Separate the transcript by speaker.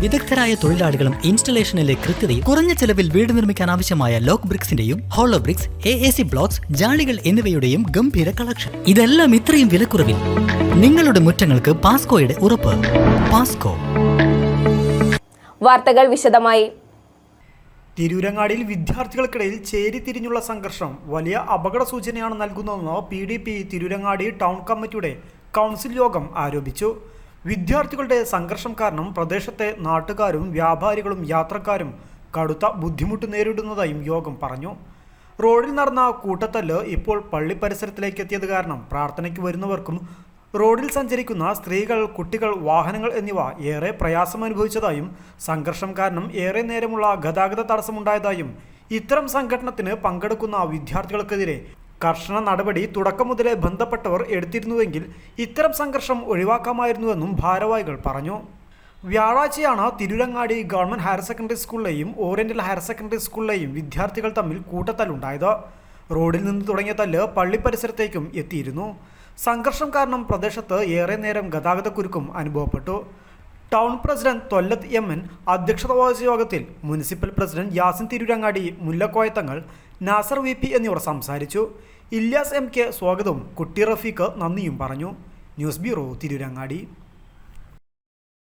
Speaker 1: വിദഗ്ധരായ തൊഴിലാളികളും ഇൻസ്റ്റലേഷനിലെ കൃത്യതയും കുറഞ്ഞ ചെലവിൽ വീട് നിർമ്മിക്കാൻ ആവശ്യമായ lock ബ്രിക്സിന്റെയും hollow bricks A A C blocks ജാളികൾ എന്നിവയുടെയും ഗംഭീര കളക്ഷൻ ഇതെല്ലാം ഇത്രയും വിലക്കുറവിൽ നിങ്ങളുടെ മുറ്റങ്ങൾക്ക് പാസ്കോയുടെ ഉറപ്പ്. പാസ്കോ
Speaker 2: വാർത്തകൾ വിശദമായി.
Speaker 3: തിരൂരങ്ങാടിയിൽ വിദ്യാർത്ഥികൾക്കിടയിൽ ചേരിതിരിഞ്ഞുള്ള സംഘർഷം വലിയ അപകട സൂചനയാണ് നൽകുന്നതെന്ന് P D P Tirurangadi town കമ്മിറ്റിയുടെ കൗൺസിൽ യോഗം ആരോപിച്ചു. വിദ്യാർത്ഥികളുടെ സംഘർഷം കാരണം പ്രദേശത്തെ നാട്ടുകാരും വ്യാപാരികളും യാത്രക്കാരും കടുത്ത ബുദ്ധിമുട്ട് നേരിടുന്നതായും യോഗം പറഞ്ഞു. റോഡിൽ നടന്ന കൂട്ടത്തല്ല് ഇപ്പോൾ പള്ളി പരിസരത്തിലേക്ക് എത്തിയത് കാരണം പ്രാർത്ഥനയ്ക്ക് വരുന്നവർക്കും റോഡിൽ സഞ്ചരിക്കുന്ന സ്ത്രീകൾ കുട്ടികൾ വാഹനങ്ങൾ എന്നിവ ഏറെ പ്രയാസം അനുഭവിച്ചതായും സംഘർഷം കാരണം ഏറെ നേരമുള്ള ഗതാഗത തടസ്സമുണ്ടായതായും ഇത്തരം സംഘടനത്തിന് പങ്കെടുക്കുന്ന വിദ്യാർത്ഥികൾക്കെതിരെ കർശന നടപടി തുടക്കം മുതലേ ബന്ധപ്പെട്ടവർ എടുത്തിരുന്നുവെങ്കിൽ ഇത്തരം സംഘർഷം ഒഴിവാക്കാമായിരുന്നുവെന്നും ഭാരവാഹികൾ പറഞ്ഞു. വ്യാഴാഴ്ചയാണ് തിരുരങ്ങാടി ഗവൺമെന്റ് ഹയർ സെക്കൻഡറി സ്കൂളിലെയും ഓറിയന്റൽ ഹയർ സെക്കൻഡറി സ്കൂളിലെയും വിദ്യാർത്ഥികൾ തമ്മിൽ കൂട്ടത്തല്ലുണ്ടായത് റോഡിൽ നിന്ന് തുടങ്ങിയ തല്ല് പള്ളി പരിസരത്തേക്കും എത്തിയിരുന്നു. സംഘർഷം കാരണം പ്രദേശത്ത് ഏറെ നേരം ഗതാഗതക്കുരുക്കും അനുഭവപ്പെട്ടു. Town president Thollath M N അധ്യക്ഷത വഹിച്ച യോഗത്തിൽ municipal president Yasin Tirurangadi Mullakkoyathangal Nasar V P എന്നിവർ സംസാരിച്ചു. ഇല്യാസ് എം കെ സ്വാഗതവും കുട്ടി റഫീഖ് നന്ദിയും പറഞ്ഞു. News bureau Tirurangadi.